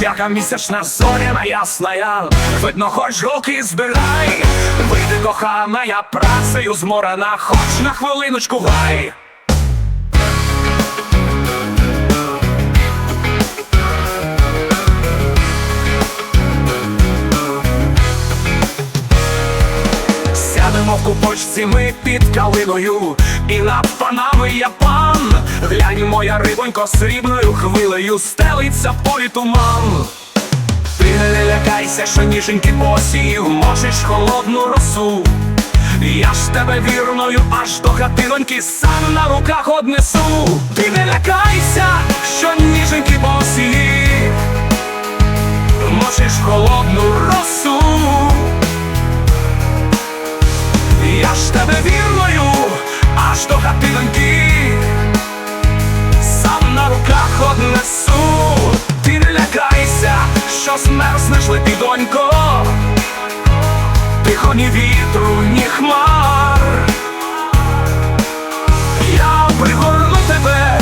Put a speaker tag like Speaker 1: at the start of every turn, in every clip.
Speaker 1: Яка місячна зоряна ясная, видно, хоч руки збирай, вийди кохана, я працею зморана, хоч на хвилиночку гай. Сядемо в купочці ми під калиною, і над панами я пан. Глянь, моя рибонько срібною хвилею стелиться полі туман. Ти не лякайся, що ніженьки посів, можеш холодну росу. Я ж тебе вірною аж до хатиноньки сам на руках однесу. Ти не лякайся, що ніженьки посів, можеш холодну росу. Змерзнеш лети, донько. Тихо ні вітру, ні хмар. Я пригорну тебе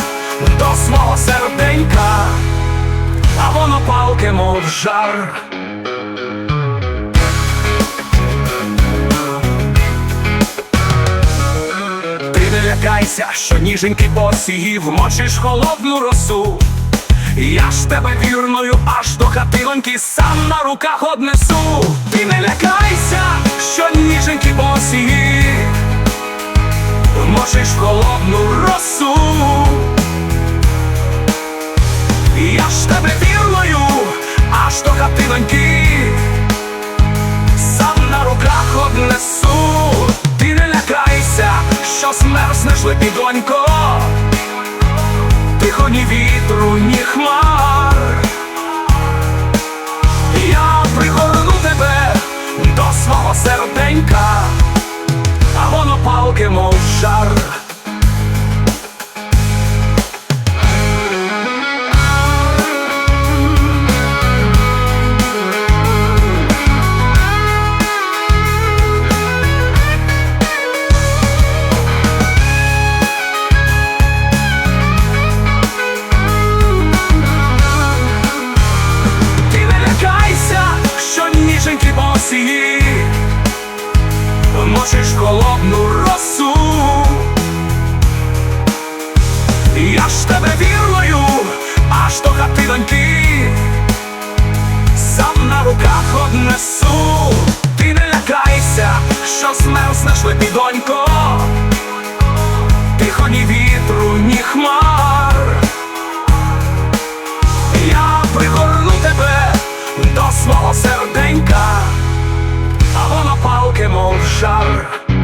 Speaker 1: до свого серденька А воно палке, мов жар. Ти не лякайся, що ніженьки посів, мочиш холодну росу. Я ж тебе вірною аж до хатиноньки сам на руках однесу. Ти не лякайся, що ніженьки посів, мочиш холодну росу. Я ж тебе вірною аж до хатиноньки сам на руках однесу, ти не лякайся, що змерзнеш лепі, ніженьки мочиш холодну росу. Я ж тебе вірною, аж до хатиноньки, сам на руках однесу. Ти не лякайся, що змерзнеш лепі, до свого